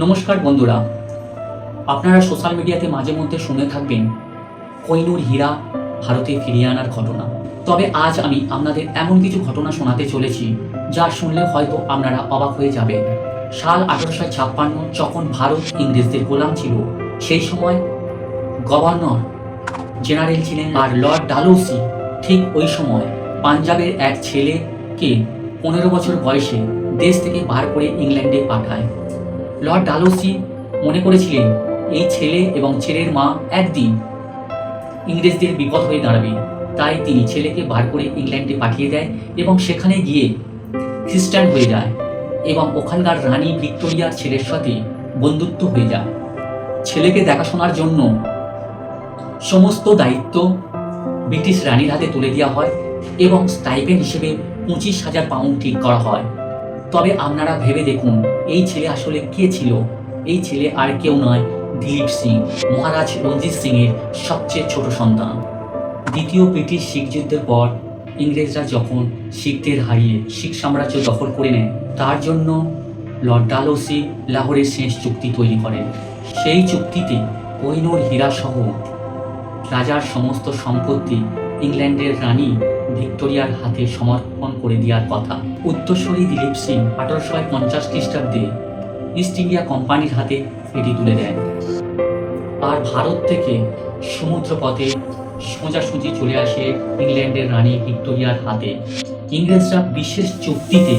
নমস্কার বন্ধুরা। আপনারা সোশ্যাল মিডিয়াতে মাঝে মধ্যে শুনে থাকবেন, কৈনুর হীরা ভারতে ফিরিয়ে আনার ঘটনা। তবে আজ আমি আপনাদের এমন কিছু ঘটনা শোনাতে চলেছি, যা শুনলে হয়তো আপনারা অবাক হয়ে যাবেন। সাল আঠারোশো ছাপ্পান্ন যখন ভারত ইংরেজদের গোলাম ছিল, সেই সময় গভর্নর জেনারেল ছিলেন আর লর্ড ডালৌসি ঠিক ওই সময় পাঞ্জাবের এক ছেলেকে পনেরো বছর বয়সে দেশ থেকে বার করে ইংল্যান্ডে পাঠায়। লর্ড ডালৌসি মনে করেছিলেন, এই ছেলে এবং ছেলের মা একদিন ইংরেজদের বিপদ হয়ে দাঁড়াবে। তাই তিনি ছেলেকে বার করে ইংল্যান্ডে পাঠিয়ে দেয় এবং সেখানে গিয়ে খ্রিস্টান হয়ে যায় এবং ওখানকার রানী ভিক্টোরিয়ার ছেলের সাথে বন্ধুত্ব হয়ে যায়। ছেলেকে দেখাশোনার জন্য সমস্ত দায়িত্ব ব্রিটিশ রানীর হাতে তুলে দেওয়া হয় এবং স্টাইপেন্ড হিসেবে পঁচিশ হাজার পাউন্ড ঠিক করা হয়। তবে আপনারা ভেবে দেখুন, এই ছেলে আসলে কে ছিল? এই ছেলে আর কেউ নয় দিলীপ সিং, মহারাজ রঞ্জিত সিং এর সবচেয়ে ছোট সন্তান। দ্বিতীয় ব্রিটিশ শিখ যুদ্ধের পর ইংরেজরা যখন শিখদের হারিয়ে শিখ সাম্রাজ্য দখল করে নেয়, তার জন্য লর্ড ডালৌসি লাহোরের শেষ চুক্তি তৈরি করেন। সেই চুক্তিতে কোহিনুর হীরা সহ রাজার সমস্ত সম্পত্তি ইংল্যান্ডের রানী ভিক্টোরিয়ার হাতে সমর্পণ করে দেওয়ার কথা। উত্তরসূরি দিলীপ সিং আঠারোশো পঞ্চাশ খ্রিস্টাব্দে ইস্ট ইন্ডিয়া কোম্পানির হাতে এটি তুলে দেন। আর ভারত থেকে সমুদ্র পথে সোজাসুজি চলে আসে ইংল্যান্ডের রানী ভিক্টোরিয়ার হাতে। ইংরেজরা বিশেষ চুক্তিতে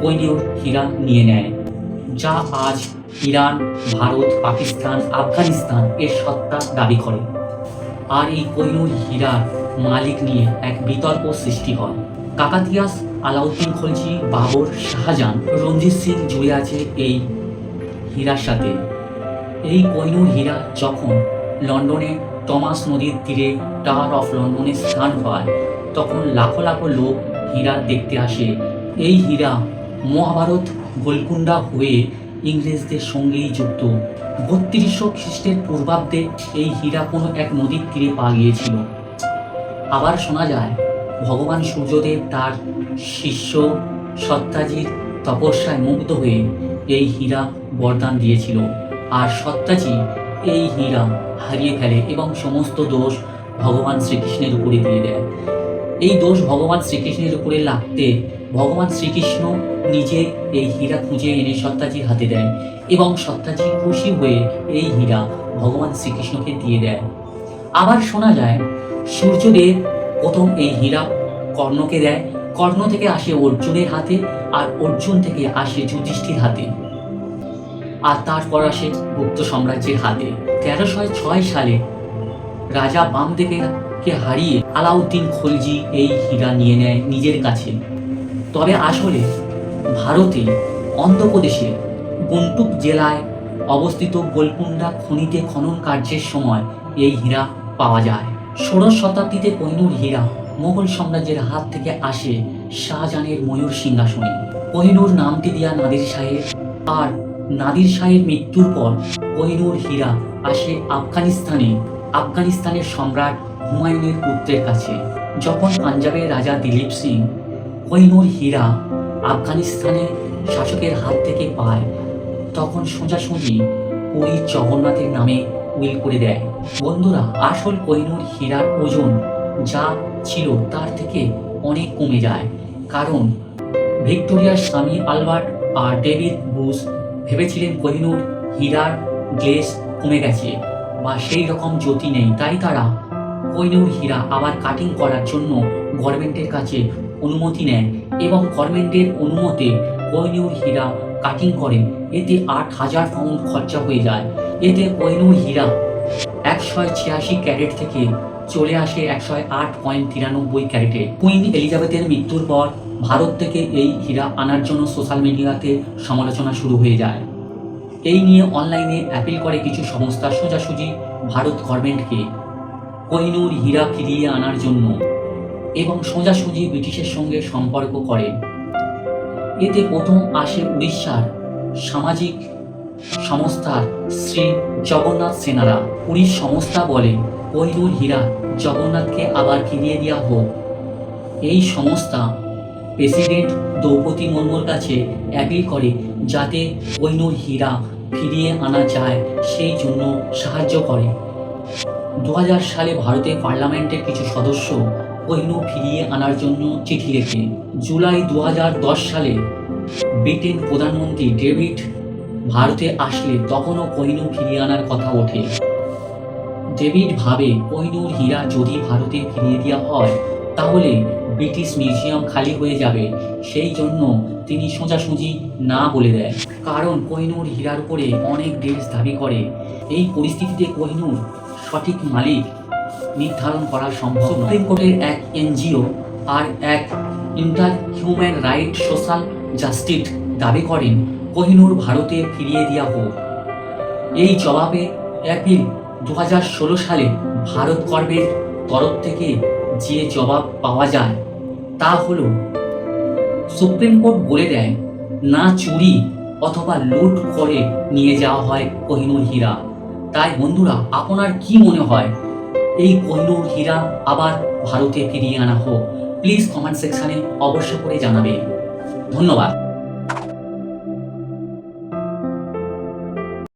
কৈনিয়র হীরা নিয়ে নেয়, যা আজ ইরান, ভারত, পাকিস্তান, আফগানিস্তান এর সত্তা দাবি করে। আর এই কৈনুর হীরার মালিক নিয়ে এক বিতর্ক সৃষ্টি হয়। কাকাতিয়াস, আলাউদ্দিন খলজি, বাবর শাহজাহান, রঞ্জিত সিং জুড়ে আছে এই হীরার সাথে। এই কৈনুর হীরা যখন লন্ডনে টমাস নদীর তীরে টাওয়ার অফ লন্ডনে স্থান হয় তখন লাখো লাখো লোক হীরা দেখতে আসে। এই হীরা মহাভারত গোলকুন্ডা হয়ে ইংরেজদের সঙ্গেই যুক্ত। বত্রিশশো খ্রিস্টের পূর্বাব্দে এই হীরা কোনো এক নদীর তীরে পাওয়া গিয়েছিল। আবার শোনা যায়, ভগবান সূর্যদেব তার শিষ্য সত্যাজির তপস্যায় মুগ্ধ হয়ে এই হীরা বরদান দিয়েছিল। আর সত্যাজি এই হীরা হারিয়ে ফেলে এবং সমস্ত দোষ ভগবান শ্রীকৃষ্ণের উপরে দিয়ে দেয়। এই দোষ ভগবান শ্রীকৃষ্ণের উপরে লাগতে ভগবান শ্রীকৃষ্ণ নিজে এই হীরা খুঁজে এনে সত্যাজির হাতে দেন এবং সত্যাজি খুশি হয়ে এই হীরা ভগবান শ্রীকৃষ্ণকে দিয়ে দেয়। আবার শোনা যায়, সূর্যদেব প্রথম এই হীরা কর্ণকে দেয়। কর্ণ থেকে আসে অর্জুনের হাতে আর অর্জুন থেকে আসে যুধিষ্ঠির হাতে। আর তারপর আসে গুপ্ত সাম্রাজ্যের হাতে। তেরোশো ছয় সালে রাজা বামদেবেরকে হারিয়ে আলাউদ্দিন খলজি এই হীরা নিয়ে নেয় নিজের কাছে। তবে আসলে ভারতে অন্ধ্রপ্রদেশে গুন্টুক জেলায় অবস্থিত গোলকুন্ডা খনিতে খনন কার্যের সময় এই হীরা পাওয়া যায়। ষোড়শ শতাব্দীতে কোহিনুর হীরা মোগল সাম্রাজ্যের হাত থেকে আসে শাহজাহানের ময়ূর সিংহাসনে। কোহিনুর নামটি দিয়া নাদির শাহের আর নাদির শাহের মৃত্যুর পর কোহিনুর হীরা আসে আফগানিস্তানে। আফগানিস্তানের সম্রাট হুমায়ুনের পুত্রের কাছে। যখন পাঞ্জাবের রাজা দিলীপ সিং কোহিনুর হীরা আফগানিস্তানের শাসকের হাত থেকে পায়, তখন সোজাসুজি পুরীর জগন্নাথের নামে উইল করে দেয়। বন্ধুরা, আসল কোহিনুর হীরার ওজন যা ছিল তার থেকে অনেক কমে যায়। কারণ ভিক্টোরিয়ার স্বামী আলবার্ট আর ডেভিড বুস ভেবেছিলেন কোহিনুর হীরার গ্লেস কমে গেছে বা সেই রকম জ্যোতি নেই। তাই তারা কোহিনুর হীরা আবার কাটিং করার জন্য গভর্নমেন্টের কাছে অনুমতি নেন এবং গভর্নমেন্টের অনুমতে কোহিনুর হীরা কাটিং করেন এতে আট হাজার পাউন্ড খরচা হয়ে যায়। এতে কোহিনুর হীরা একশো ছিয়াশি ক্যারেট থেকে চলে আসে একশো আট পয়েন্ট তিরানব্বই ক্যারেটে। কুইন এলিজাবেথের মৃত্যুর পর ভারত থেকে এই হীরা আনার জন্য সোশ্যাল মিডিয়াতে সমালোচনা শুরু হয়ে যায়। এই নিয়ে অনলাইনে অ্যাপিল করে কিছু সংস্থা সোজাসুজি ভারত গভর্নমেন্টকে কোহিনুর হীরা ফিরিয়ে আনার জন্য এবং সোজাসুজি ব্রিটিশের সঙ্গে সম্পর্ক করে। এতে প্রথম আসে উড়িষ্যার সামাজিক সংস্থার শ্রী জগন্নাথ সেনারা পুরীর সংস্থা বলে কোহিনুর হীরা, জগন্নাথকে আবার ফিরিয়ে দেওয়া হোক। এই সংস্থা প্রেসিডেন্ট দ্রৌপদী মুর্মুর কাছে অ্যাপিল করে যাতে কোহিনুর হীরা ফিরিয়ে আনা যায়, সেই জন্য সাহায্য করে। দু হাজার সালে ভারতের পার্লামেন্টের কিছু সদস্য কোহিনূর ফিরিয়ে আনার জন্য চিঠি লেখে জুলাই দু হাজার দশ সালে ব্রিটেন প্রধানমন্ত্রী ডেভিড ভারতে আসলে তখনও কোহিনূর ফিরিয়ে আনার কথা ওঠে। ডেভিড ভাবে কোহিনূর হীরা যদি ভারতে ফিরিয়ে দেওয়া হয়, তাহলে ব্রিটিশ মিউজিয়াম খালি হয়ে যাবে। সেই জন্য তিনি সোজাসুজি না বলে দেয়। কারণ কোহিনূর হীরার উপরে অনেক দেশ দাবি করে। এই পরিস্থিতিতে কোহিনূর সঠিক মালিক নির্ধারণ করা সম্ভব সুপ্রিম কোর্টের এক এনজিও আর এক inter human right social justice দাবি করেন কোহিনূর ভারতে ফিরিয়ে দেওয়া হোক। এই জবাবে এপ্রিল দু হাজার ষোলো সালে ভারত কর্বের তরফ থেকে যে জবাব পাওয়া যায়, তা হলো, সুপ্রিম কোর্ট বলে দেয়, না চুরি অথবা লুট করে নিয়ে যাওয়া হয় কোহিনূর হীরা। তাই বন্ধুরা, আপনার কি মনে হয়? এই কোহিনূর হীরা আবার ভারতে ফিরিয়ে আনা হোক। প্লিজ কমেন্ট সেকশনে অবশ্য করে জানাবেন। ধন্যবাদ।